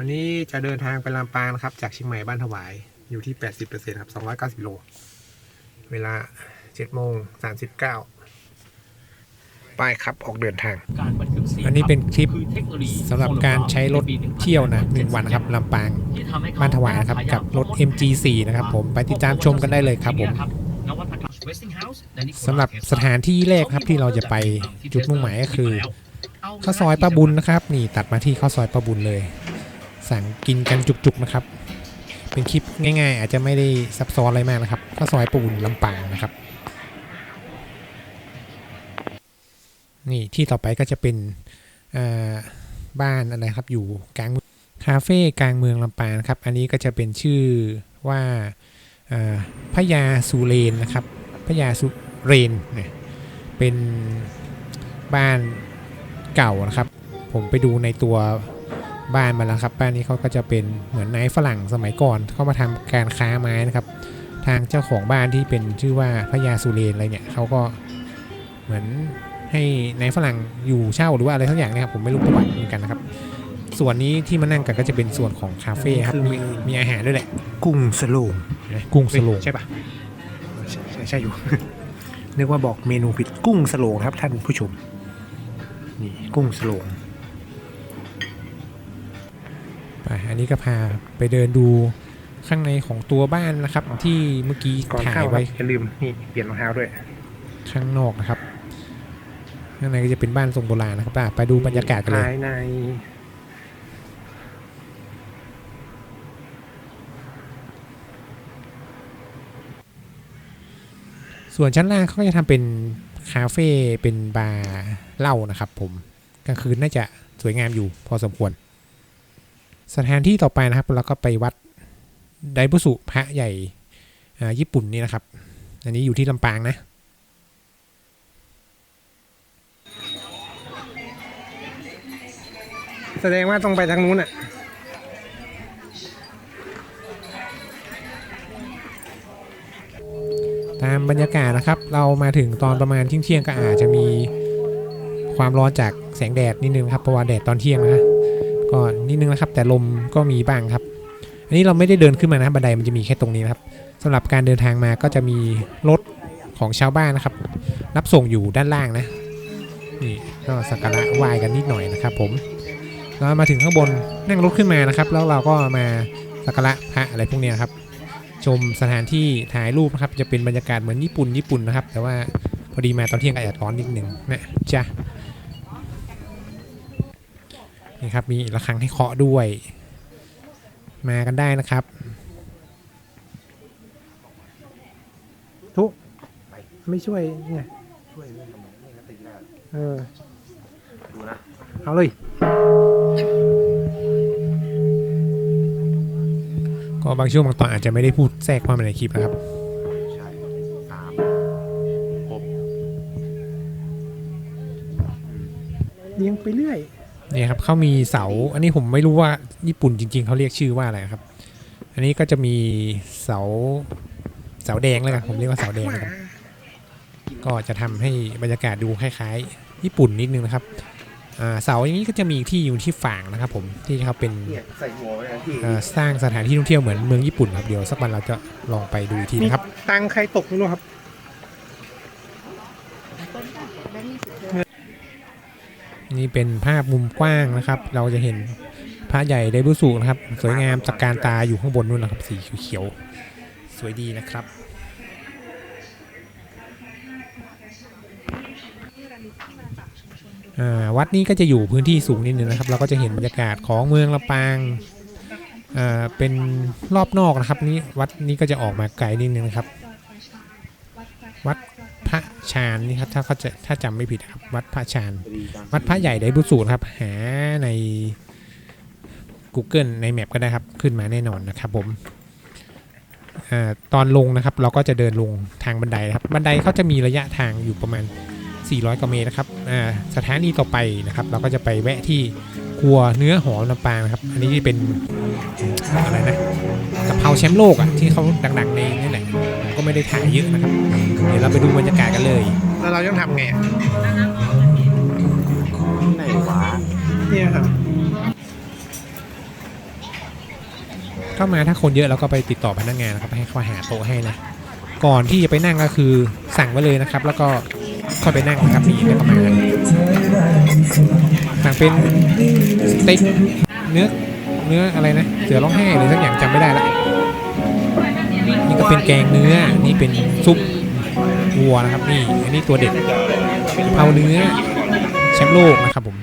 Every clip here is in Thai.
วันนี้จะเดินทางไปลำปางนะครับ จากเชียงใหม่บ้านถวายอยู่ที่ 80%ครับ 290 โล เวลา 7 โมง 39ไปครับออกเดินทางการบันทึกเสียงอันนี้เป็นคลิปอเทคโนโลยีสำหรับการใช้รถเที่ยวนะหนึ่งวันนะครับลำปางที่ทำให้เขบ้านถวายนะครับ กับรถ MG4 นะครับผมไปติดตามชมกันได้เลยครับผมนวัตกรรม Westinghouse และ Nikola สำหรับสถานที่แรกครับที่เราจะไปจุดมุ่งหมายก็คือข้าวซอยป้าบุญนะครับ นี่ตัดมาที่ข้าวซอยป้าบุญเลย สั่งกินกันจุกๆนะครับ เป็นคลิปง่าย ๆ อาจจะไม่ได้ซับซ้อนอะไรมากนะครับข้าวซอยป้าบุญลำปางนะครับ นี่ที่ต่อไปก็จะเป็นบ้านอะไรครับอยู่กลางคาเฟ่กลางเมืองลำปางครับ อันนี้ก็จะเป็นชื่อว่าเอ่อพญาสุเรนนะครับพญาสุเรนเนี่ยเป็นบ้านเก่านะครับ ผมไปดูในตัว บ้านมาแล้วครับ บ้านนี้เขาก็จะเป็นเหมือนนายฝรั่งสมัยก่อนเข้ามาทำการค้าไม้นะครับ ทางเจ้าของบ้านที่เป็นชื่อว่าพญาสุเรนอะไรเนี่ยเขาก็เหมือนให้นายฝรั่งอยู่เช่าหรือว่าอะไรทั้งอย่างเนะครับผมไม่รู้ประวัติเหมือนกันนะครับ ส่วนนี้ที่มานั่งกันก็จะเป็นส่วนของคาเฟ่ครับคือมีมีอาหารด้วยแหละ กุ้งสโลงนะกุ้งสโลงใช่ปะใช่ใช่ใช่อยู่นึกว่าบอกเมนูผิดกุ้งสโลงครับท่านผู้ชมนี่กุ้งสโลง อันนี้ก็พาไปเดินดูข้างในของตัวบ้านนะครับ ที่เมื่อกี้ก่อนถ่าเข้ายครับไว้อย่าลืมนี่เปลี่ยนรองเท้าด้วย ข้างนอกนะครับ ข้างในก็จะเป็นบ้านทรงโบราณนะครับอะไปดูบรรยากาศกันเลยภายในส่วนชั้นล่างเขาก็จะทำเป็นคาเฟ่เป็นบาร์เหล้านะครับ ผมกลางคืนน่าจะสวยงามอยู่พอสมควร สถานที่ต่อไปนะครับเราก็ไปวัดไดบุสุพระใหญ่อ่าญี่ปุ่นนี่นะครับ อันนี้อยู่ที่ลำปางนะแสดงว่าต้องไปทางนู้นอะ ตามบรรยากาศนะครับ เรามาถึงตอนประมาณเที่ยงๆก็อาจจะมีความร้อนจากแสงแดดนิดนึงครับเพราะว่าแดดตอนเที่ยงนะ ก็นิดนึงนะครับ แต่ลมก็มีบ้างครับ อันนี้เราไม่ได้เดินขึ้นมานะบันไดมันจะมีแค่ตรงนี้นะครับสำหรับการเดินทางมาก็จะมีรถของชาวบ้านนะครับ รับส่งอยู่ด้านล่างนะนี่ก็สักการะไหว้กันนิดหน่อยนะครับ ผมเรามาถึงข้างบนนั่งรถขึ้นมานะครับ แล้วเราก็มาสักการะพระอะไรพวกนี้ครับ ชมสถานที่ถ่ายรูปนะครับ จะเป็นบรรยากาศเหมือนญี่ปุ่นญี่ปุ่นนะครับ แต่ว่าพอดีมาตอนเที่ยงอาจจะร้อนนิดหนึ่งนะจ้ะ นี่ครับ มีระฆังให้เคาะด้วย มากันได้นะครับ ทุกไม่ช่วยไงช่วยเรื่องกำลังนี่ก็ติดแล้วเออดูนะ เอาเลย ก็บางช่วงบางตอนอาจจะไม่ได้พูดแทรกเข้ามาในคลิปนะครับใช่สามหกเลี้ยงไปเรื่อย นี่ครับเขามีเสา อันนี้ผมไม่รู้ว่าญี่ปุ่นจริง ๆเขาเรียกชื่อว่าอะไรครับ อันนี้ก็จะมีเสาเสาแดงแล้วกันผมเรียกว่าเสาแดงแล้วกันก็จะทำให้บรรยากาศดูคล้ายๆ ญี่ปุ่นนิดนึงนะครับอ่าเสาอย่างนี้ก็จะมีที่อยู่ที่ฝั่งนะครับ ผมที่เขาเป็นเนี่ยใส่หัวไว้นะพี่เอ่อสร้างสถานที่ท่องเที่ยวเหมือนเมืองญี่ปุ่นครับเดี๋ยวสักวันเราจะลองไปดูอีกทีนะครับ ตังค์ใครตกไม่รู้ครับ นี่เป็นภาพมุมกว้างนะครับ เราจะเห็นพระใหญ่ไดบุสุนะครับ สวยงามตะกการตาอยู่ข้างบนนู่นนะครับ สีเขียวๆสวยดีนะครับอ่าวัดนี้ก็จะอยู่พื้นที่สูงนิดนึงนะครับ เราก็จะเห็นบรรยากาศของเมืองลำปางอ่าเป็นรอบนอกนะครับ นี้วัดนี้ก็จะออกมาไกลนิดนึงนะครับ พระชานนี่ครับถ้าเขาจะถ้าจำไม่ผิดนะครับ วัดพระชาน วัดพระใหญ่ไดบุสูนะครับ หาใน Google ในแมปก็ได้ครับ ขึ้นมาแน่นอนนะครับผมอาตอนลงนะครับ เราก็จะเดินลงทางบันไดนะครับ บันไดเขาจะมีระยะทางอยู่ประมาณ 400กว่าเมตรนะครับอ่าสถานีต่อไปนะครับ เราก็จะไปแวะที่ครัวเนื้อหอมลำปางนะครับ อันนี้เป็นอะไรนะกะเพราแชมป์โลกอะที่เขาดังๆในนี่แหละผมก็ ไม่ได้ถ่ายเยอะนะครับ เดี๋ยวเราไปดูบรรยากาศกันเลย แล้วเราต้องทำไงอะไหนวะเนี่ยครับ เข้ามาถ้าคนเยอะเราก็ไปติดต่อพนักงานนะครับให้เขาหาโต๊ะให้นะ ก่อนที่จะไปนั่งก็คือสั่งไว้เลยนะครับ แล้วก็ค่อยไปนั่งนะครับนี่แล้วก็มาสั่งเป็นสเต็กเนื้อเนื้ออะไรนะ เสือร้องไห้หรือสักอย่างจำไม่ได้ละ นี่ก็เป็นแกงเนื้อ นี่เป็นซุปวัวนะครับนี่ อันนี้ตัวเด็ดกะเพราเนื้อแชมป์โลกนะครับผม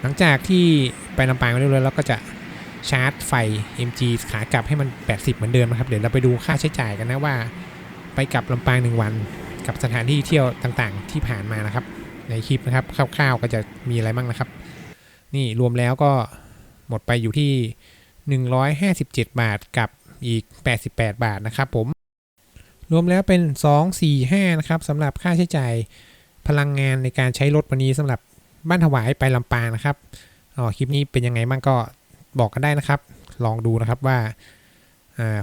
หลังจากที่ไปลำปางเรียบร้อยแล้วก็จะชาร์จไฟ MG ขากลับให้มัน 80 เหมือนเดิมนะครับ เดี๋ยวเราไปดูค่าใช้จ่ายกันนะว่า ไปกลับลำปางหนึ่งวัน กับสถานที่เที่ยวต่างๆ ที่ผ่านมานะครับ ในคลิปนะครับคร่าวๆก็จะมีอะไรบ้างนะครับ นี่รวมแล้วก็หมดไปอยู่ที่ 157 บาทกับ อีก 88 บาทนะครับผม รวมแล้วเป็น 245 นะครับสำหรับค่าใช้จ่ายพลังงานในการใช้รถวันนี้สำหรับบ้านถวายไปลำปางนะครับอ๋อคลิปนี้เป็นยังไงบ้างก็บอกกันได้นะครับ ลองดูนะครับว่า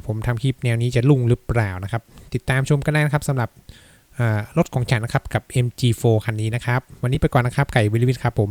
ผมทำคลิปแนวนี้จะลุ่งหรือเปล่านะครับ ติดตามชมกันได้นะครับสำหรับรถของฉันนะครับกับ MG4 คันนี้นะครับ วันนี้ไปก่อนนะครับไก่วิลวิทครับผม